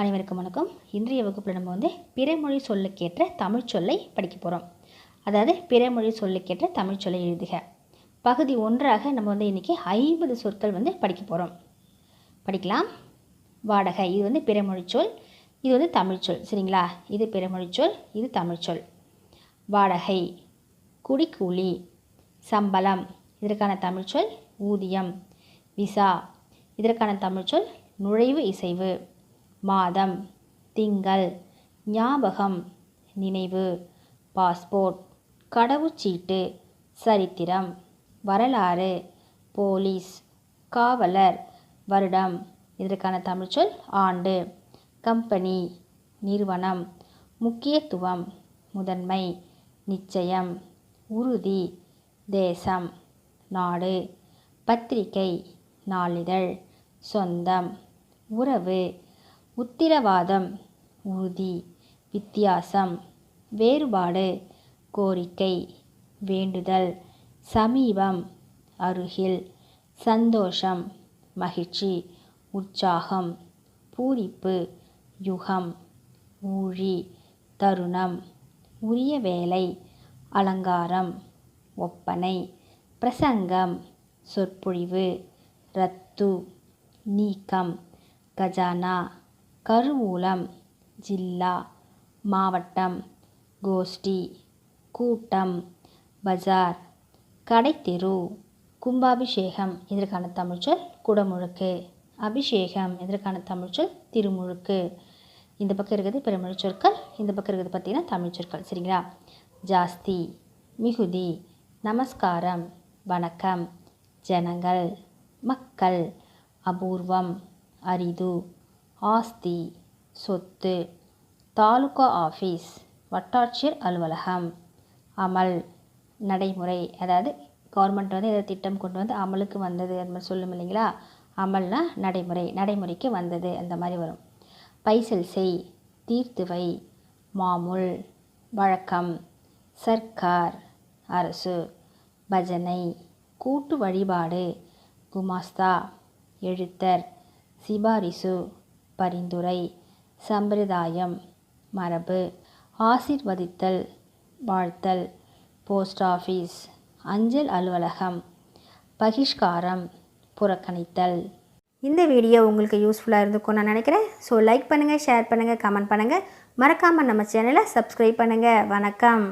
அனைவருக்கும் வணக்கம். இன்றைய வகுப்பில் நம்ம வந்து பிறமொழி சொல்லுக்கேற்ற தமிழ் சொல்லை படிக்க போகிறோம் அதாவது பிறமொழி சொல்லுக்கேற்ற தமிழ் சொல்லை எழுதுக. பகுதி ஒன்றாக நம்ம வந்து இன்றைக்கி ஐம்பது சொற்கள் வந்து படிக்க போகிறோம் படிக்கலாம். வாடகை இது வந்து பிறமொழி சொல் இது வந்து தமிழ் சொல். சரிங்களா? இது பிறமொழி சொல் இது தமிழ் சொல். வாடகை குடிக்கூலி சம்பளம் இதற்கான தமிழ் சொல் ஊதியம் விசா இதற்கான தமிழ் சொல் நுழைவு இசைவு. மாதம். திங்கள். ஞாபகம். நினைவு. பாஸ்போர்ட். கடவுச்சீட்டு. சரித்திரம். வரலாறு. போலீஸ். காவலர். வருடம். இதற்கான தமிழ்ச்சொல் ஆண்டு. கம்பெனி. நிறுவனம். முக்கியத்துவம். முதன்மை. நிச்சயம். உறுதி. தேசம். நாடு. பத்திரிகை. நாளிதழ். சொந்தம். உறவு. உத்திரவாதம் உறுதி வித்தியாசம் வேறுபாடு கோரிக்கை வேண்டுதல் சமீபம் அருகில் சந்தோஷம் மகிழ்ச்சி உற்சாகம் பூரிப்பு யுகம் ஊழி தருணம் உரிய வேலை அலங்காரம் ஒப்பனை பிரசங்கம் சொற்பொழிவு ரத்து நீக்கம் கஜானா கருவூலம் ஜில்லா மாவட்டம் கோஷ்டி கூட்டம் பஜார் கடைத்தெரு கும்பாபிஷேகம் இதற்கான தமிழ்ச்சொல் குடமுழுக்கு. அபிஷேகம் இதற்கான தமிழ்ச்சொல் திருமுழுக்கு. இந்த பக்கம் இருக்கிறது பிறமொழி சொற்கள் இந்த பக்கம் இருக்கிறது பார்த்திங்கன்னா தமிழ் சொற்கள் சரிங்களா? ஜாஸ்தி மிகுதி நமஸ்காரம் வணக்கம் ஜனங்கள் மக்கள் அபூர்வம் அரிது ஆஸ்தி சொத்து தாலுகா ஆஃபீஸ் வட்டாட்சியர் அலுவலகம் அமல் நடைமுறை அதாவது கவர்மெண்ட் வந்து ஏதாவது திட்டம் கொண்டு வந்து அமலுக்கு வந்தது அந்த மாதிரி சொல்லும் இல்லைங்களா? அமல்னா நடைமுறை நடைமுறைக்கு வந்தது அந்த மாதிரி வரும். பைசல் செய் தீர்த்துவை மாமூல் வழக்கம் சர்க்கார் அரசு பஜனை கூட்டு வழிபாடு குமாஸ்தா எழுத்தர் சிபாரிசு பரிந்துரை. சம்பிரதாயம். மரபு. ஆசிர்வதித்தல். வாழ்த்தல். Post office. அஞ்சல் அலுவலகம். பகிஷ்காரம். புறக்கணித்தல். இந்த வீடியோ உங்களுக்கு யூஸ்ஃபுல்லாக இருந்துக்கும் நான் நினைக்கிறேன். ஸோ லைக் பண்ணுங்கள் ஷேர் பண்ணுங்கள் கமெண்ட் பண்ணுங்கள் மறக்காமல் நம்ம சேனலை சப்ஸ்கிரைப் பண்ணுங்கள் வணக்கம்.